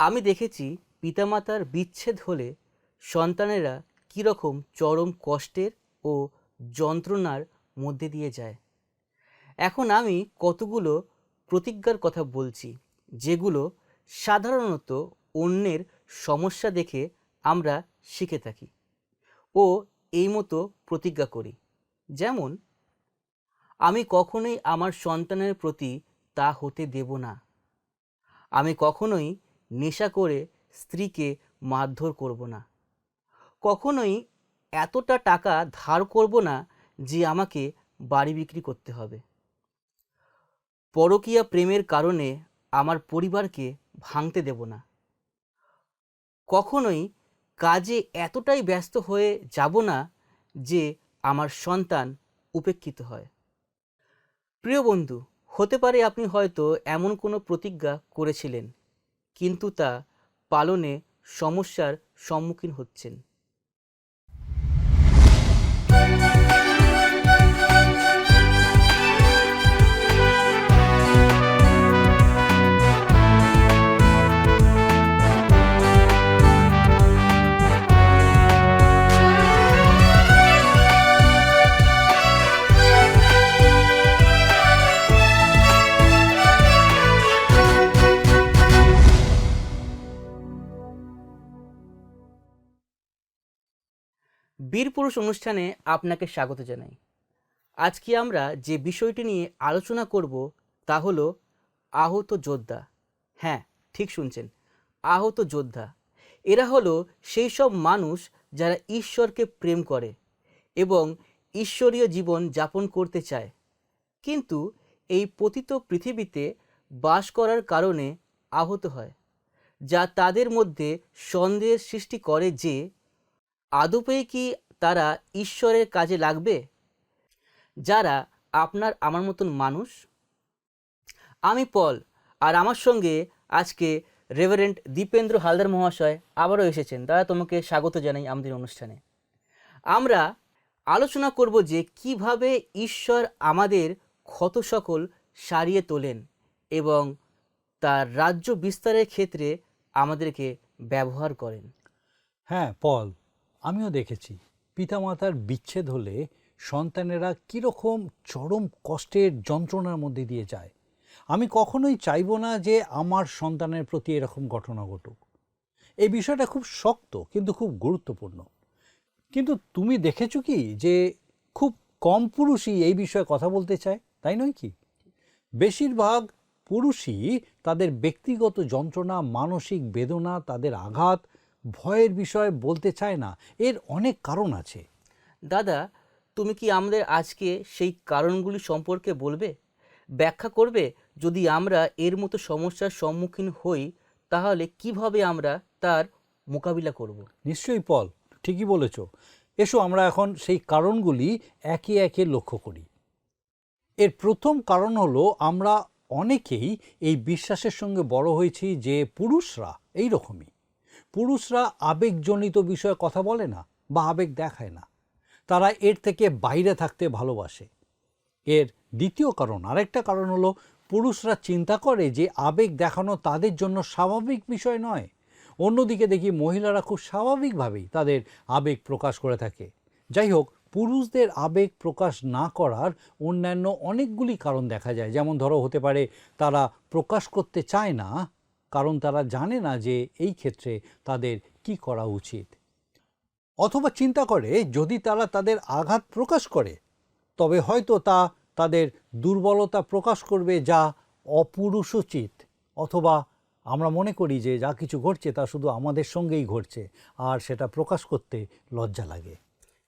আমি দেখেছি পিতামাতার বিচ্ছেদ হলে সন্তানেরা কীরকম চরম কষ্টের ও যন্ত্রণার মধ্যে দিয়ে যায়। এখন আমি কতগুলো প্রতিজ্ঞার কথা বলছি, যেগুলো সাধারণত অন্যের সমস্যা দেখে আমরা শিখে থাকি ও এই মতো প্রতিজ্ঞা করি। যেমন, আমি কখনোই আমার সন্তানের প্রতি তা হতে দেব না। আমি কখনোই নেশা করে স্ত্রীকে মারধর করব না। কখনোই এতটা টাকা ধার করব না যে আমাকে বাড়ি বিক্রি করতে হবে। পরকীয়া প্রেমের কারণে আমার পরিবারকে ভাঙতে দেব না। কখনোই কাজে এতটাই ব্যস্ত হয়ে যাব না যে আমার সন্তান উপেক্ষিত হয়। প্রিয় বন্ধু, হতে পারে আপনি হয়তো এমন কোনো প্রতিজ্ঞা করেছিলেন কিন্তু তা পালনে সমস্যার সম্মুখীন হচ্ছেন। বীরপুরুষ অনুষ্ঠানে আপনাকে স্বাগত জানাই। আজকে আমরা যে বিষয়টি নিয়ে আলোচনা করব তা হলো আহত যোদ্ধা। হ্যাঁ ঠিক শুনছেন, আহত যোদ্ধা। এরা হলো সেই সব মানুষ যারা ঈশ্বরকে প্রেম করে এবং ঈশ্বরীয় জীবন যাপন করতে চায়। কিন্তু এই পতিত পৃথিবীতে বাস করার কারণে আহত হয়, যা তাদের মধ্যে সন্দেহের সৃষ্টি করে যে আদপেই কি তারা ঈশ্বরের কাজে লাগবে? যারা আপনার আমার মতন মানুষ? আমি পল, আর আমার সঙ্গে আজকে রেভারেন্ট দীপেন্দ্র হালদার মহাশয় আবারও এসেছেন। দাদা তোমাকে স্বাগত জানাই আমাদের অনুষ্ঠানে। আমরা আলোচনা করব যে কীভাবে ঈশ্বর আমাদের ক্ষত সকল সারিয়ে তোলেন এবং তার রাজ্য বিস্তারের ক্ষেত্রে আমাদেরকে ব্যবহার করেন। হ্যাঁ পল আমিও দেখেছি, পিতামাতার বিচ্ছেদ হলে সন্তানেরা কীরকম চরম কষ্টের যন্ত্রণার মধ্যে দিয়ে যায়। আমি কখনোই চাইব না যে আমার সন্তানের প্রতি এরকম ঘটনা ঘটুক। এই বিষয়টা খুব শক্ত কিন্তু খুব গুরুত্বপূর্ণ। কিন্তু তুমি দেখেছ কি যে খুব কম পুরুষই এই বিষয়ে কথা বলতে চায়, তাই নয় কি? বেশিরভাগ পুরুষই তাদের ব্যক্তিগত যন্ত্রণা, মানসিক বেদনা, তাদের আঘাত ভয়ের বিষয়ে বলতে চায় না এর অনেক কারণ আছে। দাদা তুমি কি আমাদের আজকে সেই কারণগুলি সম্পর্কে বলবে? ব্যাখ্যা করবে যদি আমরা এর মতো সমস্যার সম্মুখীন হই তাহলে কীভাবে আমরা তার মোকাবিলা করব? নিশ্চয়ই পল ঠিকই বলেছ। এসো আমরা এখন সেই কারণগুলি একে একে লক্ষ্য করি। এর প্রথম কারণ হলো আমরা অনেকেই এই বিশ্বাসের সঙ্গে বড় হয়েছি যে পুরুষরা এই রকমই। পুরুষরা আবেগজনিত বিষয়ে কথা বলে না বা আবেগ দেখায় না। তারা এর থেকে বাইরে থাকতে ভালোবাসে। এর দ্বিতীয় কারণ, আরেকটা কারণ হলো পুরুষরা চিন্তা করে যে আবেগ দেখানো তাদের জন্য স্বাভাবিক বিষয় নয়। অন্যদিকে দেখি মহিলারা খুব স্বাভাবিকভাবেই তাদের আবেগ প্রকাশ করে থাকে। যাই হোক, পুরুষদের আবেগ প্রকাশ না করার অন্যান্য অনেকগুলি কারণ দেখা যায়। যেমন ধরো, হতে পারে তারা প্রকাশ করতে চায় না কারণ তারা জানে না যে এই ক্ষেত্রে তাদের কি করা উচিত। অথবা চিন্তা করে যদি তারা তাদের আঘাত প্রকাশ করে তবে হয়তো তা তাদের দুর্বলতা প্রকাশ করবে যা অপুরুষোচিত। অথবা আমরা মনে করি যে যা কিছু ঘটছে তা শুধু আমাদের সঙ্গেই ঘটছে আর সেটা প্রকাশ করতে লজ্জা লাগে।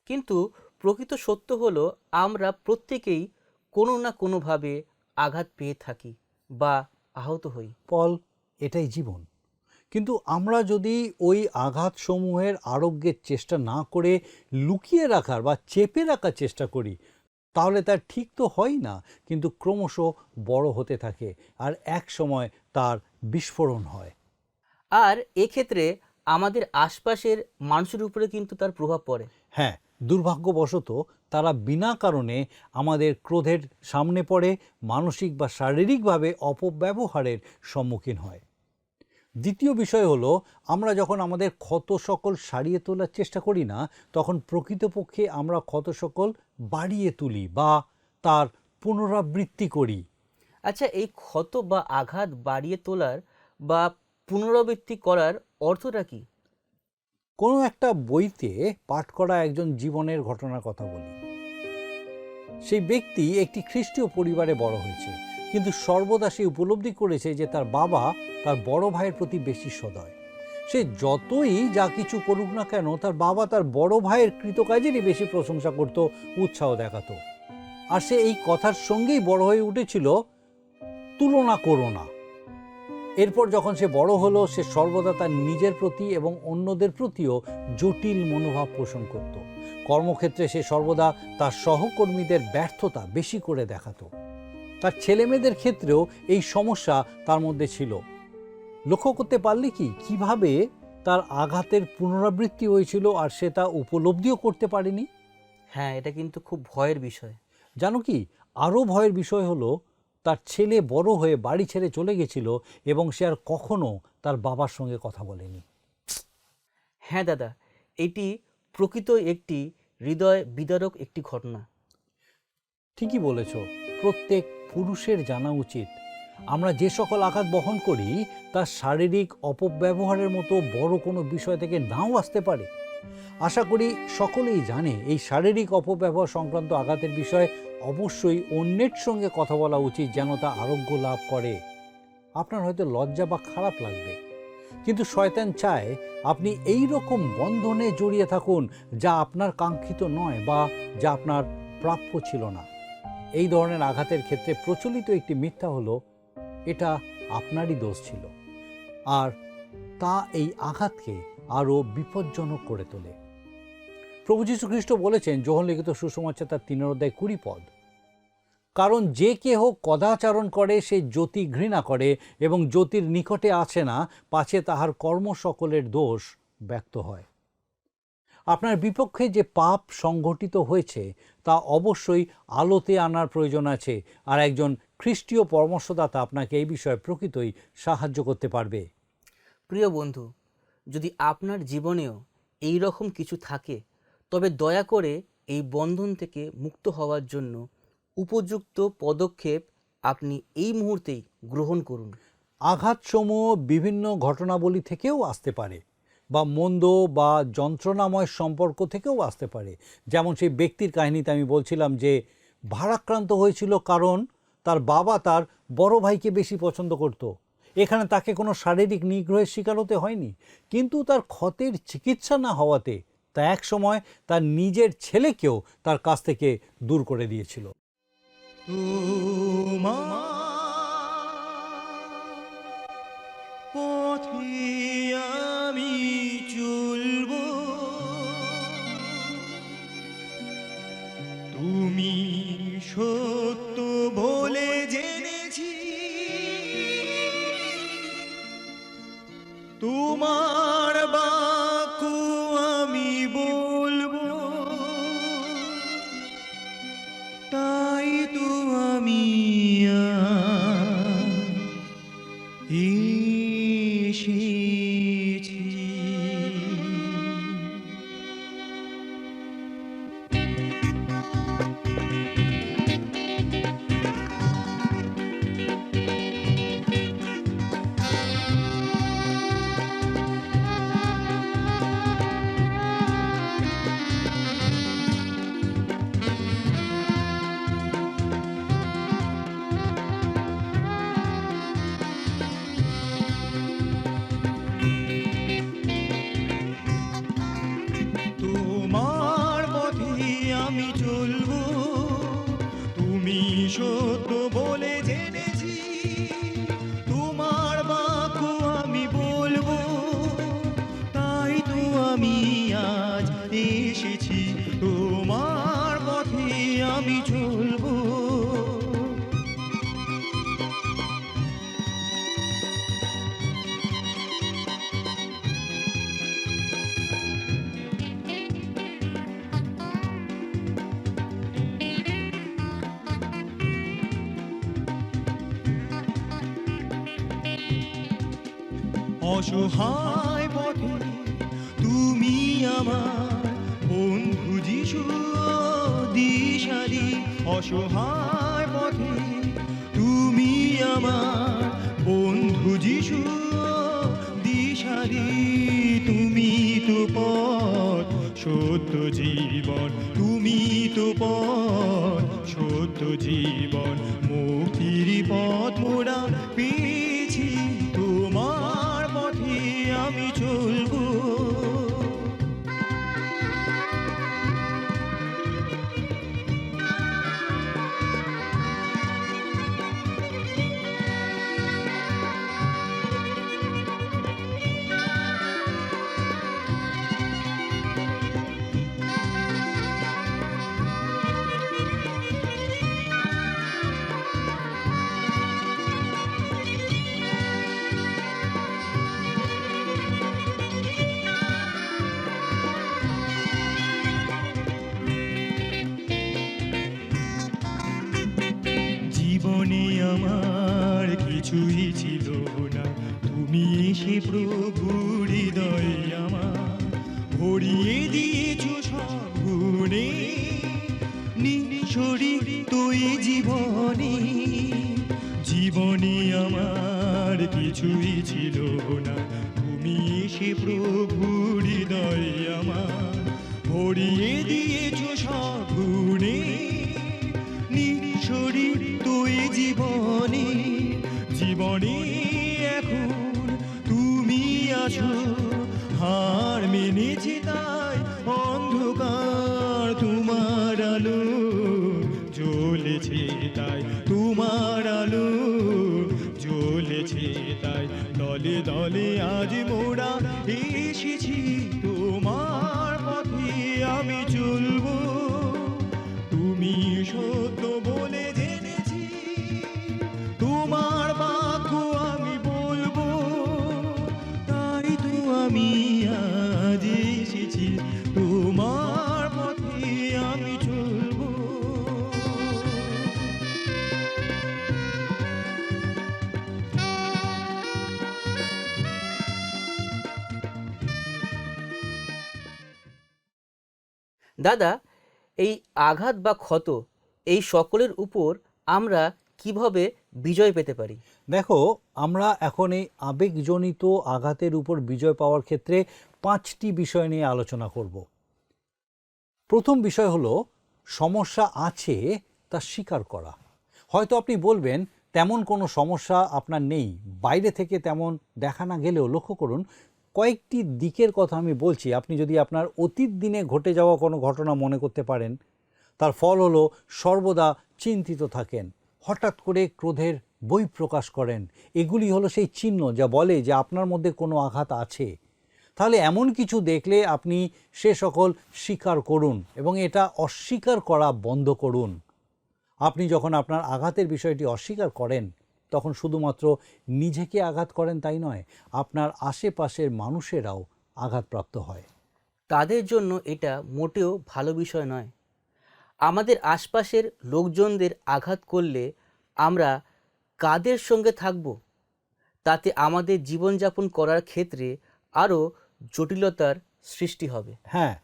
কিন্তু প্রকৃত সত্য হলো আমরা প্রত্যেকেই কোনো না কোনোভাবে আঘাত পেয়ে থাকি বা আহত হই। পল এটাই জীবন। কিন্তু আমরা যদি ওই আঘাতসমূহের আরোগ্যের চেষ্টা না করে লুকিয়ে রাখার বা চেপে রাখার চেষ্টা করি তাহলে তার ঠিক তো হয় না কিন্তু ক্রমশ বড় হতে থাকে আর এক সময় তার বিস্ফোরণ হয়। আর এক্ষেত্রে আমাদের আশপাশের মানুষের উপরে কিন্তু তার প্রভাব পড়ে। হ্যাঁ দুর্ভাগ্যবশত তারা বিনা কারণে আমাদের ক্রোধের সামনে পড়ে মানসিক বা শারীরিকভাবে অপব্যবহারের সম্মুখীন হয়। দ্বিতীয় বিষয় হলো আমরা যখন আমাদের ক্ষত সকল সারিয়ে তোলার চেষ্টা করি না তখন প্রকৃতপক্ষে আমরা ক্ষত সকল বাড়িয়ে তুলি বা তার পুনরাবৃত্তি করি। আচ্ছা এই ক্ষত বা আঘাত বাড়িয়ে তোলার বা পুনরাবৃত্তি করার অর্থটা কি? কোনো একটা বইতে পাঠ করা একজন জীবনের ঘটনার কথা বলি। সেই ব্যক্তি একটি খ্রিস্টীয় পরিবারে বড় হয়েছে। কিন্তু সর্বদা সে উপলব্ধি করেছে যে তার বাবা তার বড় ভাইয়ের প্রতি বেশি সদয়। সে যতই যা কিছু করুক না কেন, তার বাবা তার বড় ভাইয়ের কৃতকাজেরই বেশি প্রশংসা করত, উৎসাহ দেখাতো। আর সে এই কথার সঙ্গেই বড় হয়ে উঠেছিল, তুলনা করো না। এরপর যখন সে বড় হলো, সে সর্বদা তার নিজের প্রতি এবং অন্যদের প্রতিও জটিল মনোভাব পোষণ করত। কর্মক্ষেত্রে সে সর্বদা তার সহকর্মীদের ব্যর্থতা বেশি করে দেখাতো। তার ছেলেমেয়েদের ক্ষেত্রেও এই সমস্যা তার মধ্যে ছিল। লক্ষ্য করতে পারলে কি কীভাবে তার আঘাতের পুনরাবৃত্তি হয়েছিল আর সে তা উপলব্ধিও করতে পারেনি? হ্যাঁ এটা কিন্তু খুব ভয়ের বিষয়। জানো কি আরও ভয়ের বিষয় হলো তার ছেলে বড় হয়ে বাড়ি ছেড়ে চলে গেছিল এবং সে আর কখনো তার বাবার সঙ্গে কথা বলেনি। হ্যাঁ দাদা এটি প্রকৃত একটি হৃদয় বিদারক একটি ঘটনা। ঠিকই বলেছ প্রত্যেক পুরুষের জানা উচিত। আমরা যে সকল আঘাত বহন করি, তা শারীরিক অপব্যবহারের মতো বড় কোনো বিষয় থেকে নাও আসতে পারে। আশা করি সকলেই জানে এই শারীরিক অপব্যবহার সংক্রান্ত আঘাতের বিষয়ে অবশ্যই অন্যের সঙ্গে কথা বলা উচিত যেন তা আরোগ্য লাভ করে। আপনার হয়তো লজ্জা বা খারাপ লাগবে। কিন্তু শয়তান চায় আপনি এই রকম বন্ধনে জড়িয়ে থাকুন যা আপনার কাঙ্ক্ষিত নয় বা যা আপনার প্রাপ্য ছিল না। এই ধরনের আঘাতের ক্ষেত্রে প্রচলিত একটি মিথ্যা হলো, এটা আপনারই দোষ ছিল। আর তা এই আঘাতকে আরও বিপজ্জনক করে তোলে। প্রভু যীশু খ্রিস্ট বলেছেন, যোহন লিখিত সুসমাচার তার তিনের অধ্যায় কুড়ি পদ, কারণ যে কেহ কদাচারণ করে, সে জ্যোতি ঘৃণা করে এবং জ্যোতির নিকটে আছে না, পাছে তাহার কর্ম সকলের দোষ ব্যক্ত হয়। আপনার বিপক্ষে যে পাপ সংঘটিত হয়েছে তা অবশ্যই আলোতে আনার প্রয়োজন আছে। আর একজন খ্রিস্টীয় পরামর্শদাতা আপনাকে এই বিষয়ে প্রকৃতই সাহায্য করতে পারবে। প্রিয় বন্ধু যদি আপনার জীবনেও এই রকম কিছু থাকে তবে দয়া করে এই বন্ধন থেকে মুক্ত হওয়ার জন্য উপযুক্ত পদক্ষেপ আপনি এই মুহূর্তেই গ্রহণ করুন। আঘাতসমূহ বিভিন্ন ঘটনাবলী থেকেও আসতে পারে। বা মন্দ বা যন্ত্রণাময় সম্পর্ক থেকেও আসতে পারে। যেমন সেই ব্যক্তির কাহিনীতে আমি বলছিলাম যে, ভারাক্রান্ত হয়েছিল কারণ তার বাবা তার বড় ভাইকে বেশি পছন্দ করত। এখানে তাকে কোনো শারীরিক নিগ্রহের শিকার হতে হয়নি। কিন্তু তার ক্ষতের চিকিৎসা না হওয়াতে তা এক সময় তার নিজের ছেলেকেও তার কাছ থেকে দূর করে দিয়েছিল। পথে আমি জীবন তুমি তো পথ সত্য জীবন। জীবনে আমার কিছুই ছিল না। তুমি এসে প্রভু হৃদয় আমার ভরিয়ে দিয়েছ সব গুণে। তুই জীবনে জীবনে আমার কিছুই ছিল না। তুমি এসে প্রভু হৃদয় আমার ভরিয়ে দিয়েছ দলে আজ মোড়া এসেছি তোমার পথে আমি চলব। তুমি সত্য দাদা, এই আঘাত বা ক্ষত এই সকলের উপর আমরা কীভাবে বিজয় পেতে পারি? দেখো, আমরা এখন এই আবেগজনিত আঘাতের উপর বিজয় পাওয়ার ক্ষেত্রে পাঁচটি বিষয় নিয়ে আলোচনা করব। প্রথম বিষয় হলো, সমস্যা আছে তা স্বীকার করা। হয়তো আপনি বলবেন, তেমন কোনো সমস্যা আপনার নেই। বাইরে থেকে তেমন দেখা না গেলেও লক্ষ্য করুন কয়েকটি দিকের কথা আমি বলছি। আপনি যদি আপনার অতীত দিনে ঘটে যাওয়া কোনো ঘটনা মনে করতে পারেন, তার ফল হলো সর্বদা চিন্তিত থাকেন, হঠাৎ করে ক্রোধের বই প্রকাশ করেন। এগুলি হলো সেই চিহ্ন যা বলে যে আপনার মধ্যে কোনো আঘাত আছে। তাহলে এমন কিছু দেখলে আপনি সে সকল স্বীকার করুন এবং এটা অস্বীকার করা বন্ধ করুন। আপনি যখন আপনার আঘাতের বিষয়টি অস্বীকার করেন তখন শুধুমাত্র নিজেকে আঘাত করেন তাই নয় আপনার আশেপাশের মানুষেরাও আঘাতপ্রাপ্ত হয়। তাদের জন্য এটা মোটেও ভালো বিষয় নয়। আমাদের আশপাশের লোকজনদের আঘাত করলে আমরা কাদের সঙ্গে থাকব? তাতে আমাদের জীবনযাপন করার ক্ষেত্রে আরও জটিলতার সৃষ্টি হবে। হ্যাঁ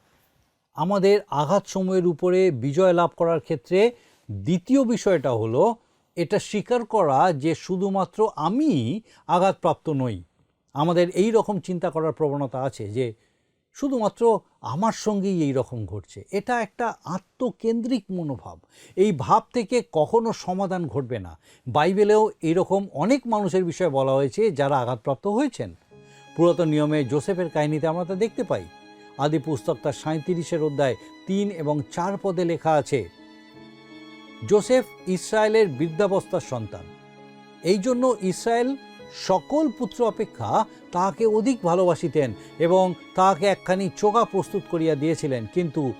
আমাদের আঘাত সময়ের উপরে বিজয় লাভ করার ক্ষেত্রে দ্বিতীয় বিষয়টা হলো এটা স্বীকার করা যে শুধুমাত্র আমি আঘাতপ্রাপ্ত নই। আমাদের এই রকম চিন্তা করার প্রবণতা আছে যে শুধুমাত্র আমার সঙ্গেই এই রকম ঘটছে। এটা একটা আত্মকেন্দ্রিক মনোভাব। এই ভাব থেকে কখনো সমাধান ঘটবে না। বাইবেলেও এরকম অনেক মানুষের বিষয়ে বলা হয়েছে যারা আঘাতপ্রাপ্ত হয়েছেন। পুরাতন নিয়মে জোসেফের কাহিনীতে আমরা তা দেখতে পাই। আদি পুস্তক তার সাঁত্রিশের অধ্যায় তিন এবং চার পদে লেখা আছে জোসেফ ইসরায়েলের বৃদ্ধাবস্থার সন্তান। এই জন্য ইসরায়েল সকল পুত্র অপেক্ষা তাহাকে অধিক ভালোবাসিতেন এবং তাহাকে একখানি চোগা প্রস্তুত করিয়া দিয়েছিলেন। কিন্তু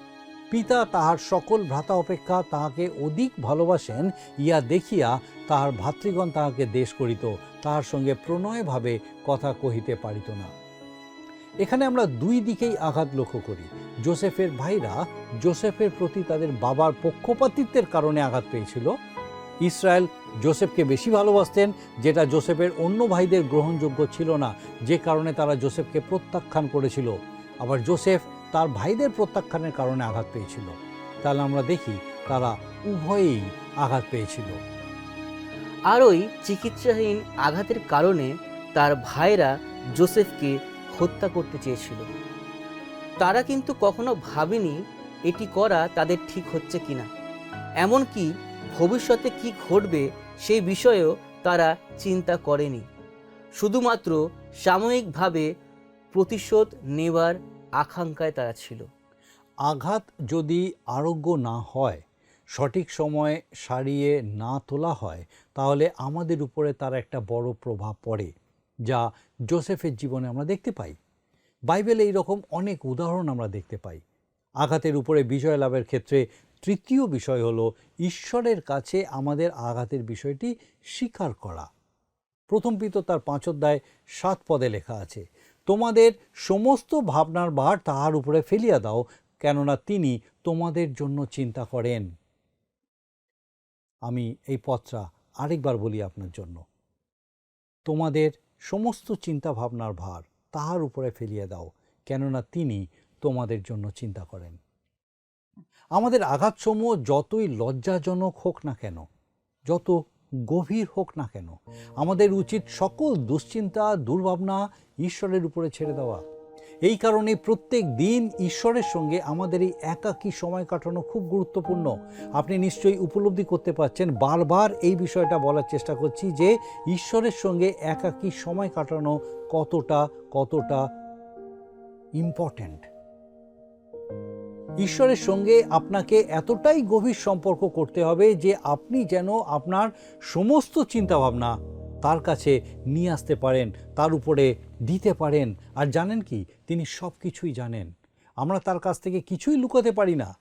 পিতা তাহার সকল ভ্রাতা অপেক্ষা তাহাকে অধিক ভালোবাসেন ইয়া দেখিয়া তাহার ভাতৃগণ তাহাকে দেশ করিত। তাহার সঙ্গে প্রণয়ভাবে কথা কহিতে পারিত না। এখানে আমরা দুই দিকেই আঘাত লক্ষ্য করি। জোসেফের ভাইরা জোসেফের প্রতি তাদের বাবার পক্ষপাতিত্বের কারণে আঘাত পেয়েছিল। ইসরায়েল জোসেফকে বেশি ভালোবাসতেন, যেটা জোসেফের অন্য ভাইদের গ্রহণযোগ্য ছিল না, যে কারণে তারা জোসেফকে প্রত্যাখ্যান করেছিল। আবার জোসেফ তার ভাইদের প্রত্যাখ্যানের কারণে আঘাত পেয়েছিল। তাহলে আমরা দেখি তারা উভয়েই আঘাত পেয়েছিল। আর ওই চিকিৎসাহীন আঘাতের কারণে তার ভাইরা জোসেফকে হত্যা করতে চেয়েছিল। তারা কিন্তু কখনো ভাবেনি এটি করা তাদের ঠিক হচ্ছে কিনা। এমনকি ভবিষ্যতে কি ঘটবে সেই বিষয়েও তারা চিন্তা করেনি। শুধুমাত্র সাময়িকভাবে প্রতিশোধ নেবার আকাঙ্ক্ষায় তারা ছিল। আঘাত যদি আরোগ্য না হয়, সঠিক সময়ে সারিয়ে না তোলা হয়, তাহলে আমাদের উপরে তার একটা বড় প্রভাব পড়ে। যা জোসেফের জীবনে আমরা দেখতে পাই। বাইবেলে এইরকম অনেক উদাহরণ আমরা দেখতে পাই। আঘাতের উপরে বিজয় লাভের ক্ষেত্রে তৃতীয় বিষয় হলো ঈশ্বরের কাছে আমাদের আঘাতের বিষয়টি স্বীকার করা। প্রথম পিত তার পাঁচ অধ্যায় সাত পদে লেখা আছে, তোমাদের সমস্ত ভাবনার ভার তাহার উপরে ফেলিয়া দাও, কেননা তিনি তোমাদের জন্য চিন্তা করেন। আমি এই পত্রা আরেকবার বলি আপনার জন্য। তোমাদের সমস্ত চিন্তা ভাবনার ভার তাহার উপরে ফেলিয়ে দাও, কেননা তিনি তোমাদের জন্য চিন্তা করেন। আমাদের আঘাতসমূহ যতই লজ্জাজনক হোক না কেন, যত গভীর হোক না কেন, আমাদের উচিত সকল দুশ্চিন্তা, দুর্ভাবনা ঈশ্বরের উপরে ছেড়ে দেওয়া। এই কারণে প্রত্যেক দিন ঈশ্বরের সঙ্গে আমাদের এই একাকী সময় কাটানো খুব গুরুত্বপূর্ণ। আপনি নিশ্চয়ই উপলব্ধি করতে পারছেন, বারবার এই বিষয়টা বলার চেষ্টা করছি যে ঈশ্বরের সঙ্গে একাকী সময় কাটানো কতটা কতটা ইম্পর্ট্যান্ট ঈশ্বরের সঙ্গে আপনাকে এতটাই গভীর সম্পর্ক করতে হবে যে আপনি যেন আপনার সমস্ত চিন্তাভাবনা তার কাছে নিয়ে আসতে পারেন, তার উপরে দিতে পারেন। আর জানেন কি? তিনি সব কিছুই জানেন। আমরা তার কাছ থেকে কিছুই লুকোতে পারি না।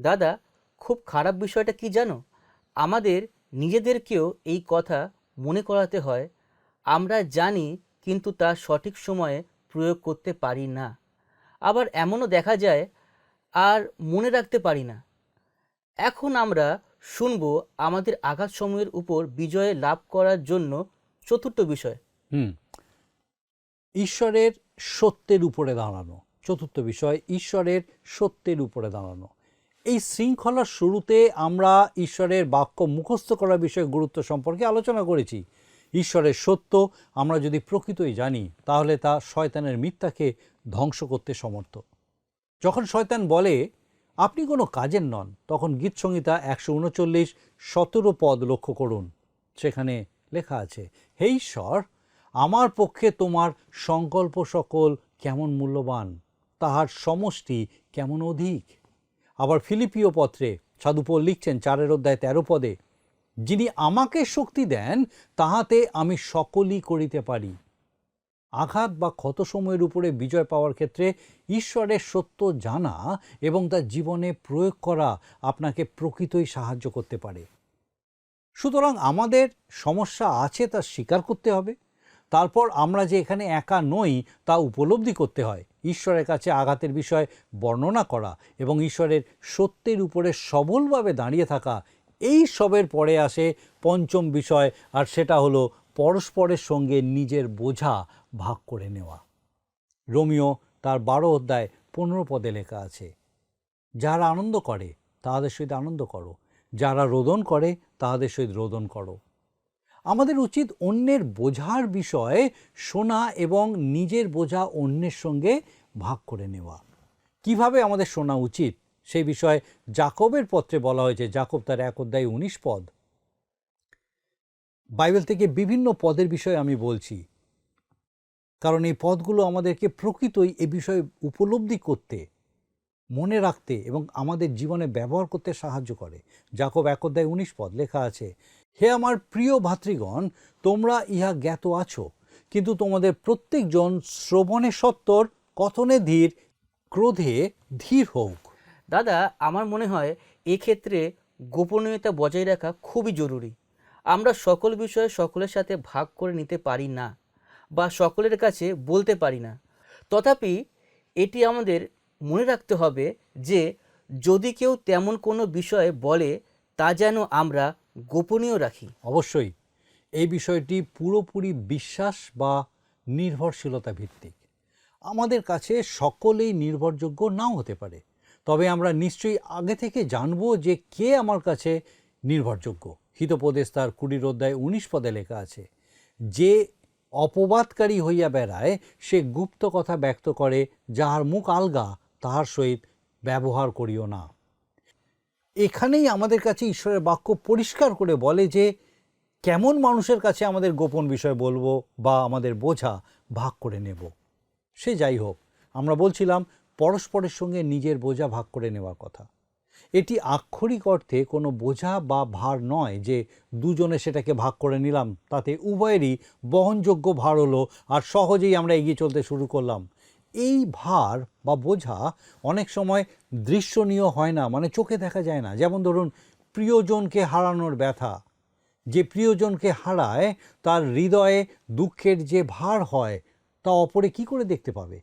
দাদা, খুব খারাপ বিষয়টা কি জানো? আমাদের নিজেদেরকেও এই কথা মনে করাতে হয়। আমরা জানি কিন্তু তা সঠিক সময়ে প্রয়োগ করতে পারি না। আবার এমনও দেখা যায় আর মনে রাখতে পারি না। এখন আমরা শুনব আমাদের আঘাত সময়ের উপর বিজয় লাভ করার জন্য চতুর্থ বিষয়। হুম। ঈশ্বরের সত্যের উপরে দাঁড়ানো, চতুর্থ বিষয়, ঈশ্বরের সত্যের উপরে দাঁড়ানো। এই শৃঙ্খলার শুরুতে আমরা ঈশ্বরের বাক্য মুখস্থ করার বিষয়ে গুরুত্ব সম্পর্কে আলোচনা করেছি। ঈশ্বরের সত্য আমরা যদি প্রকৃতই জানি, তাহলে তা শয়তানের মিথ্যাকে ধ্বংস করতে সমর্থ। যখন শয়তান বলে আপনি কোনো কাজের নন, তখন গীতসংহিতা একশো উনচল্লিশ, সতেরো পদ লক্ষ্য করুন। সেখানে লেখা আছে হে ঈশ্বর আমার পক্ষে তোমার সংকল্প সকল কেমন মূল্যবান, তাহার সমষ্টি কেমন অধিক? আবার ফিলিপিও পত্রে সাধুপোল লিখছেন চারের অধ্যায় তেরো পদে, যিনি আমাকে শক্তি দেন, তাহাতে আমি সকলই করিতে পারি। আঘাত বা ক্ষত সময়ের উপরে বিজয় পাওয়ার ক্ষেত্রে ঈশ্বরের সত্য জানা এবং তা জীবনে প্রয়োগ করা আপনাকে প্রকৃতই সাহায্য করতে পারে। সুতরাং আমাদের সমস্যা আছে তা স্বীকার করতে হবে। তারপর আমরা যে এখানে একা নই তা উপলব্ধি করতে হয়। ঈশ্বরের কাছে আঘাতের বিষয় বর্ণনা করা এবং ঈশ্বরের সত্যের উপরে সবলভাবে দাঁড়িয়ে থাকা এই সবের পরে আসে পঞ্চম বিষয় আর সেটা হলো পরস্পরের সঙ্গে নিজের বোঝা ভাগ করে নেওয়া। রোমিও তার বারো অধ্যায় পনেরো পদে লেখা আছে, যারা আনন্দ করে, তাহাদের সহিত আনন্দ করো। যারা রোদন করে, তাহাদের সহিত রোদন করো। আমাদের উচিত অন্যের বোঝার বিষয়ে শোনা এবং নিজের বোঝা অন্যের সঙ্গে ভাগ করে নেওয়া। কীভাবে আমাদের শোনা উচিত? সেই বিষয়ে জাকবের পত্রে বলা হয়েছে, জাকব তার এক অধ্যায় উনিশ পদ। বাইবেল থেকে বিভিন্ন পদের বিষয়ে আমি বলছি। কারণ এই পদগুলো আমাদেরকে প্রকৃতই এ বিষয়ে উপলব্ধি করতে, মনে রাখতে এবং আমাদের জীবনে ব্যবহার করতে সাহায্য করে। জাকব এক অধ্যায় উনিশ পদ লেখা আছে, হে আমার প্রিয় ভাতৃগণ, তোমরা ইহা জ্ঞাত আছো, কিন্তু তোমাদের প্রত্যেকজন শ্রবণে সত্তর, কথনে ধীর, ক্রোধে ধীর হোক। দাদা, আমার মনে হয় এক্ষেত্রে গোপনীয়তা বজায় রাখা খুবই জরুরি। আমরা সকল বিষয়ে সকলের সাথে ভাগ করে নিতে পারি না। বা সকলের কাছে বলতে পারি না। তথাপি এটি আমাদের মনে রাখতে হবে যে, যদি কেউ তেমন কোনো বিষয়ে বলে, তা যেন আমরা গোপনীয় রাখি। অবশ্যই, এই বিষয়টি পুরোপুরি বিশ্বাস বা নির্ভরশীলতা ভিত্তিক। আমাদের কাছে সকলেই নির্ভরযোগ্য নাও হতে পারে, তবে আমরা নিশ্চয়ই আগে থেকে জানব যে কে আমার কাছে নির্ভরযোগ্য। হিতোপদেশ তার কুড়ির অধ্যায় উনিশ পদে লেখা আছে, যে অপবাদকারী হইয়া বেড়ায়, সে গুপ্ত কথা ব্যক্ত করে, যাহার মুখ আলগা, তাহার সহিত ব্যবহার করিও না। এখানেই আমাদের কাছে ঈশ্বরের বাক্য পরিষ্কার করে বলে যে, কেমন মানুষের কাছে আমাদের গোপন বিষয় বলব বা আমাদের বোঝা ভাগ করে নেব। সে যাই হোক, আমরা বলছিলাম, পরস্পরের সঙ্গে নিজের বোঝা ভাগ করে নেওয়ার কথা। এটি আক্ষরিক অর্থে কোনো বোঝা বা ভার নয় যে দুজনে সেটাকে ভাগ করে নিলাম। তাতে উভয়েরই বহনযোগ্য ভার হলো আর সহজেই আমরা এগিয়ে চলতে শুরু করলাম। এই ভার বা বোঝা অনেক সময় দৃশ্যনীয় হয় না মানে চোখে দেখা যায় না। যেমন ধরুন, প্রিয়জনকে হারানোর ব্যথা। যে প্রিয়জনকে হারায়, তার হৃদয়ে দুঃখের যে ভার হয়, তা অপরে কি করে দেখতে পাবে?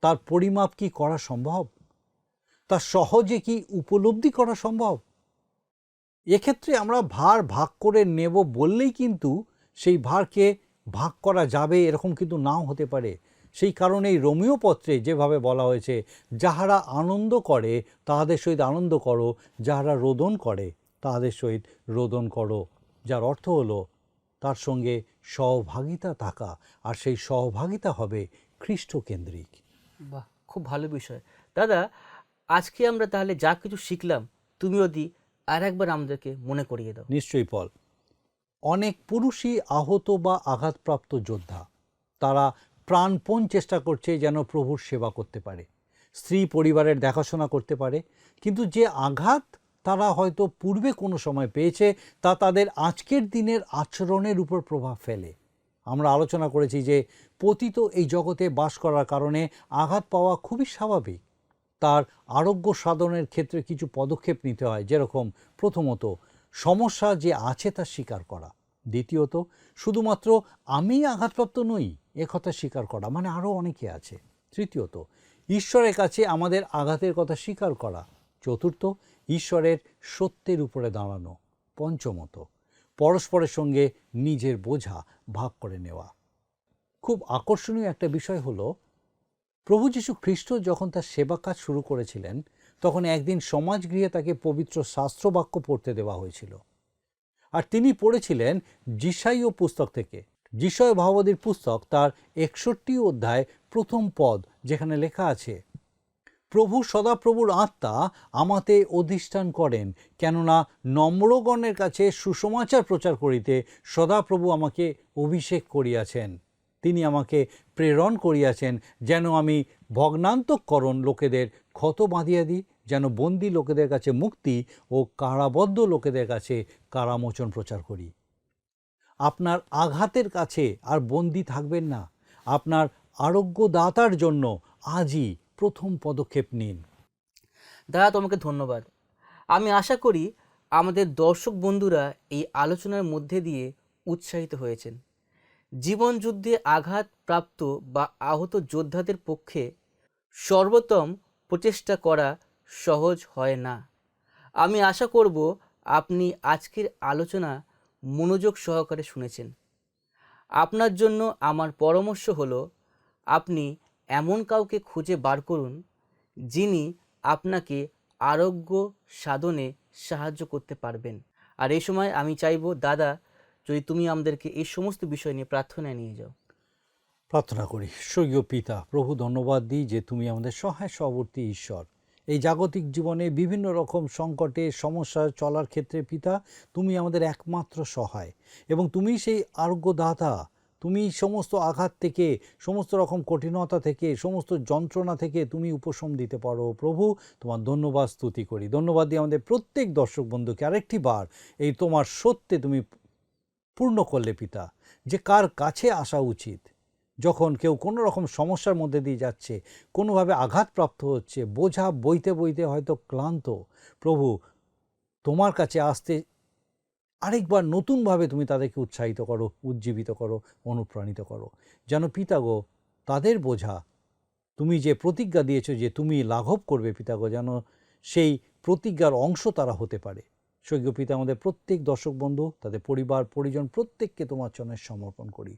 তার পরিমাপ কি করা সম্ভব? তা সহজে কি উপলব্ধি করা সম্ভব? এক্ষেত্রে আমরা ভার ভাগ করে নেব বললেই কিন্তু সেই ভারকে ভাগ করা যাবে এরকম কিন্তু নাও হতে পারে। সেই কারণে এই রোমিও পত্রে যেভাবে বলা হয়েছে, যাহারা আনন্দ করে, তাহাদের সহিত আনন্দ করো, যাহারা রোদন করে, তাহাদের সহিত রোদন করো। যার অর্থ হলো, তার সঙ্গে সহভাগিতা থাকা, আর সেই সহভাগিতা হবে খ্রিস্টকেন্দ্রিক। বাহ, খুব ভালো বিষয়। দাদা আজকে আমরা তাহলে যা কিছু শিখলাম তুমি যদি আর একবার আমাদেরকে মনে করিয়ে দাও। নিশ্চয়ই, পল। অনেক পুরুষই আহত বা আঘাতপ্রাপ্ত যোদ্ধা। তারা প্রাণপণ চেষ্টা করছে যেন প্রভুর সেবা করতে পারে। স্ত্রী পরিবারের দেখাশোনা করতে পারে। কিন্তু যে আঘাত তারা হয়তো পূর্বে কোনো সময় পেয়েছে, তা তাদের আজকের দিনের আচরণের উপর প্রভাব ফেলে। আমরা আলোচনা করেছি যে, পতিত এই জগতে বাস করার কারণে আঘাত পাওয়া খুবই স্বাভাবিক। তার আরোগ্য সাধনের ক্ষেত্রে কিছু পদক্ষেপ নিতে হয়, যেরকম প্রথমত সমস্যা যে আছে তা স্বীকার করা, দ্বিতীয়ত শুধুমাত্র আমি আঘাতপ্রাপ্ত নই কথা স্বীকার করা মানে আরও অনেকে আছে, তৃতীয়ত ঈশ্বরের কাছে আমাদের আঘাতের কথা স্বীকার করা, চতুর্থ ঈশ্বরের সত্যের উপরে দাঁড়ানো, পঞ্চমত পরস্পরের সঙ্গে নিজের বোঝা ভাগ করে নেওয়া। খুব আকর্ষণীয় একটা বিষয় হলো প্রভু যীশু খ্রিস্ট যখন তার সেবা কাজ শুরু করেছিলেন, তখন একদিন সমাজগৃহে তাকে পবিত্র শাস্ত্রবাক্য পড়তে দেওয়া হয়েছিল। আর তিনি পড়েছিলেন জিসাইও পুস্তক থেকে। জিসয় ভাববাদীর পুস্তক তার একষট্টি অধ্যায় প্রথম পদ, যেখানে লেখা আছে, প্রভু সদাপ্রভুর আত্মা আমাতে অধিষ্ঠান করেন, কেননা নম্রগণের কাছে সুসমাচার প্রচার করিতে সদাপ্রভু আমাকে অভিষেক করিয়াছেন। তিনি আমাকে প্রেরণ করিয়াছেন, যেন আমি ভগ্নান্তকরণ লোকেদের ক্ষত বাঁধিয়া দিই, যেন বন্দি লোকেদের কাছে মুক্তি ও কারাবদ্ধ লোকেদের কাছে কারামোচন প্রচার করি। আপনার আঘাতের কাছে আর বন্দি থাকবেন না। আপনার আরোগ্যদাতার জন্য আজই প্রথম পদক্ষেপ নিন। দাদা, তোমাকে ধন্যবাদ। আমি আশা করি আমাদের দর্শক বন্ধুরা এই আলোচনার মধ্যে দিয়ে উৎসাহিত হয়েছেন। জীবন যুদ্ধে আঘাত প্রাপ্ত বা আহত যোদ্ধাদের পক্ষে সর্বোত্তম প্রচেষ্টা করা সহজ হয় না। আমি আশা করব আপনি আজকের আলোচনা মনোযোগ সহকারে শুনেছেন। আপনার জন্য আমার পরামর্শ হলো, আপনি এমন কাউকে খুঁজে বার করুন, যিনি আপনাকে আরোগ্য সাধনে সাহায্য করতে পারবেন। আর এই সময় আমি চাইব দাদা যদি তুমি আমাদেরকে এই সমস্ত বিষয় নিয়ে প্রার্থনায় নিয়ে যাও। প্রার্থনা করি, স্বর্গীয় পিতা, প্রভু ধন্যবাদ দিই যে তুমি আমাদের সহায় সহবর্তী ঈশ্বর। এই জাগতিক জীবনে বিভিন্ন রকম সংকটে, সমস্যা চলার ক্ষেত্রে পিতা, তুমি আমাদের একমাত্র সহায় এবং তুমি সেই আরোগ্যদাতা, তুমি সমস্ত আঘাত থেকে, সমস্ত রকম কঠিনতা থেকে, সমস্ত যন্ত্রণা থেকে তুমি উপশম দিতে পারো। প্রভু, তোমার ধন্যবাদ, স্তুতি করি। ধন্যবাদ দিয়ে আমাদের প্রত্যেক দর্শক বন্ধুকে আরেকটি বার এই তোমার সত্যে তুমি পূর্ণ করলে পিতা, যে কার কাছে আসা উচিত। যখন কেউ কোনো রকম সমস্যার মধ্যে দিয়ে যাচ্ছে, কোনোভাবে আঘাতপ্রাপ্ত হচ্ছে, বোঝা বইতে বইতে হয়তো ক্লান্ত, প্রভু, তোমার কাছে আসতে আরেকবার নতুনভাবে তুমি তাদেরকে উৎসাহিত করো, উজ্জীবিত করো, অনুপ্রাণিত করো। যেন পিতাগো তাদের বোঝা, তুমি যে প্রতিজ্ঞা দিয়েছ যে তুমি লাঘব করবে পিতাগো যেন সেই প্রতিজ্ঞার অংশ তারা হতে পারে। স্বর্গীয় পিতা আমাদের প্রত্যেক দর্শক বন্ধু, তাদের পরিবার, পরিজন, প্রত্যেককে তোমার চরণে সমর্পণ করি।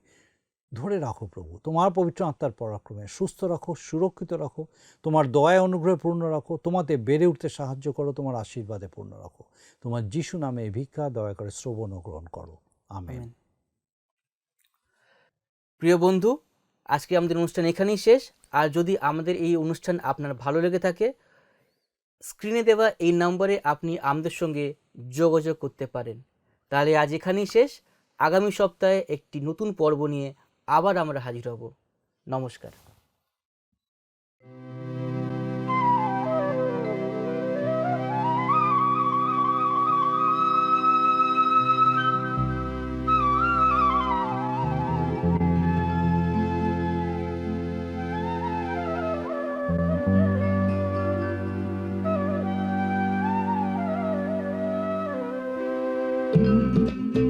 ধরে রাখো প্রভু, তোমার পবিত্র আত্মার পরাক্রমে সুস্থ রাখো, সুরক্ষিত রাখো, তোমার দয়া অনুগ্রহে পূর্ণ রাখো, তোমাতে বেড়ে উঠতে সাহায্য করো, তোমার আশীর্বাদে পূর্ণ রাখো। তোমার যিশু নামে ভিক্ষা, দয়া করে শ্রবণ গ্রহণ করো। আমেন। প্রিয় বন্ধু, আজকে আমাদের অনুষ্ঠান এখানেই শেষ। আর যদি আমাদের এই অনুষ্ঠান আপনার ভালো লেগে থাকে স্ক্রিনে দেওয়া এই নম্বরে আপনি আমাদের সঙ্গে যোগাযোগ করতে পারেন। তাহলে আজ এখানেই শেষ। আগামী সপ্তাহে একটি নতুন পর্ব নিয়ে আবার আমরা হাজির হব। নমস্কার। যিশু